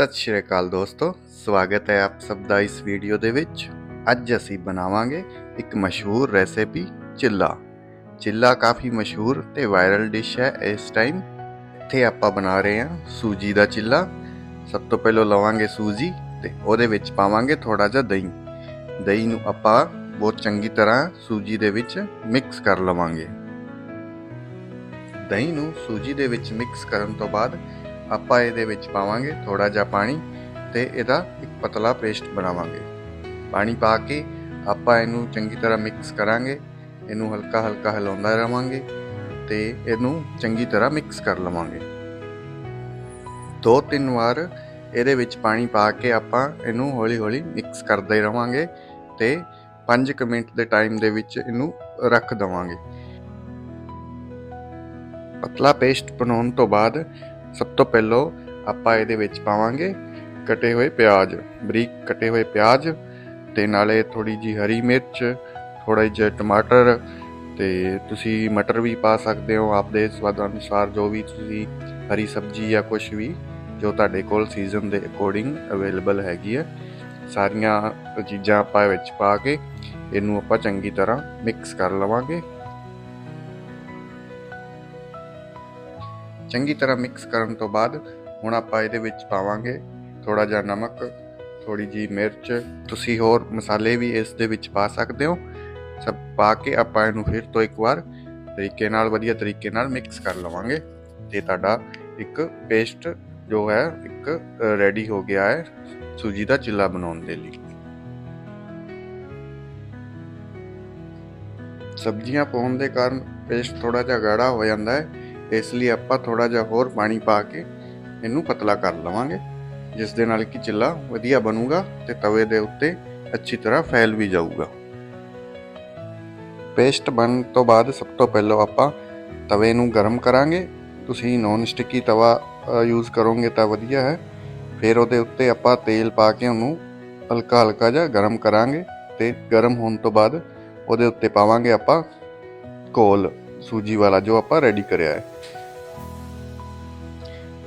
ਸਤਿ ਸ਼੍ਰੀ ਅਕਾਲ ਦੋਸਤੋ, ਸਵਾਗਤ ਹੈ ਆਪ ਸਭ ਦਾ ਇਸ ਵੀਡੀਓ ਦੇ ਵਿੱਚ। ਅੱਜ ਅਸੀਂ ਬਣਾਵਾਂਗੇ ਇੱਕ ਮਸ਼ਹੂਰ ਰੈਸਿਪੀ, ਚਿੱਲਾ। ਚਿੱਲਾ ਕਾਫੀ ਮਸ਼ਹੂਰ ਤੇ ਵਾਇਰਲ ਡਿਸ਼ ਹੈ ਇਸ ਟਾਈਮ। ਇੱਥੇ ਆਪਾਂ ਬਣਾ ਰਹੇ ਹਾਂ ਸੂਜੀ ਦਾ ਚਿੱਲਾ। ਸਭ ਤੋਂ ਪਹਿਲਾਂ ਲਵਾਂਗੇ ਸੂਜੀ ਤੇ ਉਹਦੇ ਵਿੱਚ ਪਾਵਾਂਗੇ ਥੋੜਾ ਜਿਹਾ ਦਹੀਂ। ਦਹੀਂ ਨੂੰ ਆਪਾਂ ਬਹੁਤ ਚੰਗੀ ਤਰ੍ਹਾਂ ਸੂਜੀ ਦੇ ਵਿੱਚ ਮਿਕਸ ਕਰ ਲਵਾਂਗੇ। ਦਹੀਂ ਨੂੰ ਸੂਜੀ ਦੇ ਵਿੱਚ ਮਿਕਸ ਕਰਨ ਤੋਂ ਬਾਅਦ ਆਪਾਂ ਇਹਦੇ ਵਿੱਚ ਪਾਵਾਂਗੇ ਥੋੜਾ ਜਿਹਾ ਪਾਣੀ ਤੇ ਇਹਦਾ ਇੱਕ ਪਤਲਾ ਪੇਸਟ ਬਣਾਵਾਂਗੇ। ਪਾਣੀ ਪਾ ਕੇ ਆਪਾਂ ਇਹਨੂੰ ਚੰਗੀ ਤਰ੍ਹਾਂ ਮਿਕਸ ਕਰਾਂਗੇ, ਇਹਨੂੰ ਹਲਕਾ ਹਲਕਾ ਹਿਲਾਉਂਦਾ ਰਵਾਂਗੇ ਤੇ ਇਹਨੂੰ ਚੰਗੀ ਤਰ੍ਹਾਂ ਮਿਕਸ ਕਰ ਲਵਾਂਗੇ। ਦੋ ਤਿੰਨ ਵਾਰ ਇਹਦੇ ਵਿੱਚ ਪਾਣੀ ਪਾ ਕੇ ਆਪਾਂ ਇਹਨੂੰ ਹੌਲੀ ਹੌਲੀ ਮਿਕਸ ਕਰਦੇ ਰਵਾਂਗੇ ਤੇ 5 ਮਿੰਟ ਦੇ ਟਾਈਮ ਦੇ ਵਿੱਚ ਇਹਨੂੰ ਰੱਖ ਦਵਾਂਗੇ। ਪਤਲਾ ਪੇਸਟ ਬਣਾਉਣ ਤੋਂ ਬਾਅਦ ਸਭ ਤੋਂ ਪਹਿਲਾਂ ਆਪਾਂ ਇਹਦੇ ਵਿੱਚ ਪਾਵਾਂਗੇ ਕਟੇ ਹੋਏ ਪਿਆਜ਼, ਬਰੀਕ ਕਟੇ ਹੋਏ ਪਿਆਜ਼ ਤੇ ਨਾਲੇ ਥੋੜੀ ਜੀ ਹਰੀ ਮਿਰਚ ਥੋੜਾ ਜਿਹਾ ਟਮਾਟਰ ਤੇ ਤੁਸੀਂ ਮਟਰ ਵੀ ਪਾ ਸਕਦੇ ਹੋ ਆਪਦੇ ਸਵਾਦ ਅਨੁਸਾਰ, ਜੋ ਵੀ ਤੁਸੀਂ ਹਰੀ ਸਬਜ਼ੀ ਜਾਂ ਕੁਝ ਵੀ ਜੋ ਤੁਹਾਡੇ ਕੋਲ ਸੀਜ਼ਨ ਦੇ ਅਕੋਰਡਿੰਗ ਅਵੇਲੇਬਲ ਹੈਗੀ ਹੈ ਸਾਰੀਆਂ ਚੀਜ਼ਾਂ ਆਪਾਂ ਵਿੱਚ ਪਾ ਕੇ ਇਹਨੂੰ ਆਪਾਂ ਚੰਗੀ ਤਰ੍ਹਾਂ ਮਿਕਸ ਕਰ ਲਵਾਂਗੇ। ਚੰਗੀ ਤਰ੍ਹਾਂ ਮਿਕਸ ਕਰਨ ਤੋਂ ਬਾਅਦ ਹੁਣ ਆਪਾਂ ਇਹਦੇ ਵਿੱਚ ਪਾਵਾਂਗੇ ਥੋੜਾ ਜਿਹਾ ਨਮਕ ਥੋੜੀ ਜੀ ਮਿਰਚ, ਤੁਸੀਂ ਹੋਰ ਮਸਾਲੇ ਵੀ ਇਸ ਦੇ ਵਿੱਚ ਪਾ ਸਕਦੇ ਹੋ। ਸਭ ਪਾ ਕੇ ਆਪਾਂ ਇਹਨੂੰ ਫਿਰ ਤੋਂ ਇੱਕ ਵਾਰ ਤਰੀਕੇ ਨਾਲ, ਵਧੀਆ ਤਰੀਕੇ ਨਾਲ ਮਿਕਸ ਕਰ ਲਵਾਂਗੇ। ਤੇ ਤੁਹਾਡਾ ਇੱਕ ਪੇਸਟ ਜੋ ਹੈ, ਇੱਕ ਰੈਡੀ ਹੋ ਗਿਆ ਹੈ ਸੂਜੀ ਦਾ ਚਿੱਲਾ ਬਣਾਉਣ ਦੇ ਲਈ। ਸਬਜ਼ੀਆਂ ਪਾਉਣ ਦੇ ਕਾਰਨ ਪੇਸਟ ਥੋੜਾ ਜਿਹਾ ਗਾੜਾ ਹੋ ਜਾਂਦਾ ਹੈ। ਇਸ ਲਈ ਆਪਾਂ ਥੋੜਾ ਜਿਹਾ ਹੋਰ ਪਾਣੀ ਪਾ ਕੇ ਇਹਨੂੰ ਪਤਲਾ ਕਰ ਲਵਾਂਗੇ, ਜਿਸ ਦੇ ਨਾਲ ਕਿ ਚਿੱਲਾ ਵਧੀਆ ਬਣੂਗਾ ਤੇ ਤਵੇ ਦੇ ਉੱਤੇ ਅੱਛੀ ਤਰ੍ਹਾਂ ਫੈਲ ਵੀ ਜਾਊਗਾ। ਪੇਸਟ ਬਣਨ ਤੋਂ ਬਾਅਦ ਸਭ ਤੋਂ ਪਹਿਲਾਂ ਆਪਾਂ ਤਵੇ ਨੂੰ ਗਰਮ ਕਰਾਂਗੇ। ਤੁਸੀਂ ਨੌਨ ਸਟਿਕੀ ਤਵਾ ਯੂਜ਼ ਕਰੋਗੇ ਤਾਂ ਵਧੀਆ ਹੈ। ਫਿਰ ਉਹਦੇ ਉੱਤੇ ਆਪਾਂ ਤੇਲ ਪਾ ਕੇ ਉਹਨੂੰ ਹਲਕਾ ਹਲਕਾ ਜਿਹਾ ਗਰਮ ਕਰਾਂਗੇ ਤੇ ਗਰਮ ਹੋਣ ਤੋਂ ਬਾਅਦ ਉਹਦੇ ਉੱਤੇ ਪਾਵਾਂਗੇ ਆਪਾਂ ਕੋਲ ਸੂਜੀ ਵਾਲਾ ਜੋ ਆਪਾਂ ਰੈਡੀ ਕਰਿਆ ਹੈ।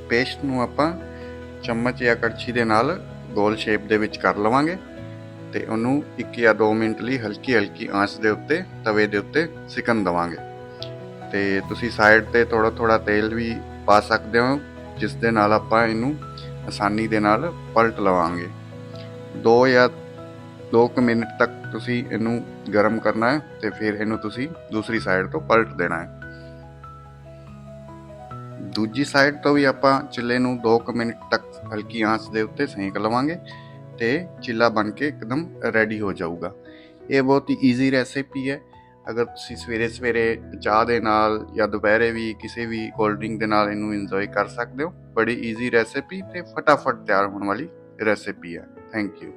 ਪੇਸਟ ਨੂੰ ਆਪਾਂ ਚਮਚ ਜਾਂ ਕੜਛੀ ਦੇ ਨਾਲ ਗੋਲ ਸ਼ੇਪ ਦੇ ਵਿੱਚ ਕਰ ਲਵਾਂਗੇ ਤੇ ਉਹਨੂੰ 1 ਜਾਂ 2 ਮਿੰਟ ਲਈ ਹਲਕੀ ਹਲਕੀ ਆਂਚ ਦੇ ਉੱਤੇ, ਤਵੇ ਦੇ ਉੱਤੇ ਸਿਕਣ ਦਵਾਂਗੇ। ਤੇ ਤੁਸੀਂ ਸਾਈਡ ਤੇ ਥੋੜਾ ਥੋੜਾ ਤੇਲ ਵੀ ਪਾ ਸਕਦੇ ਹੋ, ਜਿਸ ਦੇ ਨਾਲ ਆਪਾਂ ਇਹਨੂੰ ਆਸਾਨੀ ਦੇ ਨਾਲ ਪਲਟ ਲਵਾਂਗੇ। 2 ਜਾਂ 2 ਮਿੰਟ ਤੱਕ ਤੁਸੀਂ ਇਹਨੂੰ ਗਰਮ ਕਰਨਾ ਹੈ ਤੇ ਫਿਰ ਇਹਨੂੰ ਤੁਸੀਂ ਦੂਸਰੀ ਸਾਈਡ ਤੋਂ ਪਲਟ ਦੇਣਾ ਹੈ। ਦੂਜੀ ਸਾਈਡ ਤੋਂ ਵੀ ਆਪਾਂ ਚਿੱਲੇ ਨੂੰ 2 ਮਿੰਟ ਤੱਕ ਹਲਕੀ ਆਂਚ ਦੇ ਉੱਤੇ ਸੇਕ ਲਵਾਂਗੇ ਤੇ ਚਿੱਲਾ ਬਣ ਕੇ ਇੱਕਦਮ ਰੈਡੀ ਹੋ ਜਾਊਗਾ। ਇਹ ਬਹੁਤ ਹੀ ਈਜ਼ੀ ਰੈਸਿਪੀ ਹੈ। ਅਗਰ ਤੁਸੀਂ ਸਵੇਰੇ ਸਵੇਰੇ ਚਾਹ ਦੇ ਨਾਲ ਜਾਂ ਦੁਪਹਿਰੇ ਵੀ ਕਿਸੇ ਵੀ ਕੋਲਡ ਡਰਿੰਕ ਦੇ ਨਾਲ ਇਹਨੂੰ ਇੰਜੋਏ ਕਰ ਸਕਦੇ ਹੋ। ਬੜੀ ਈਜ਼ੀ ਰੈਸਿਪੀ ਤੇ ਫਟਾਫਟ ਤਿਆਰ ਹੋਣ ਵਾਲੀ ਰੈਸਿਪੀ ਹੈ। Thank you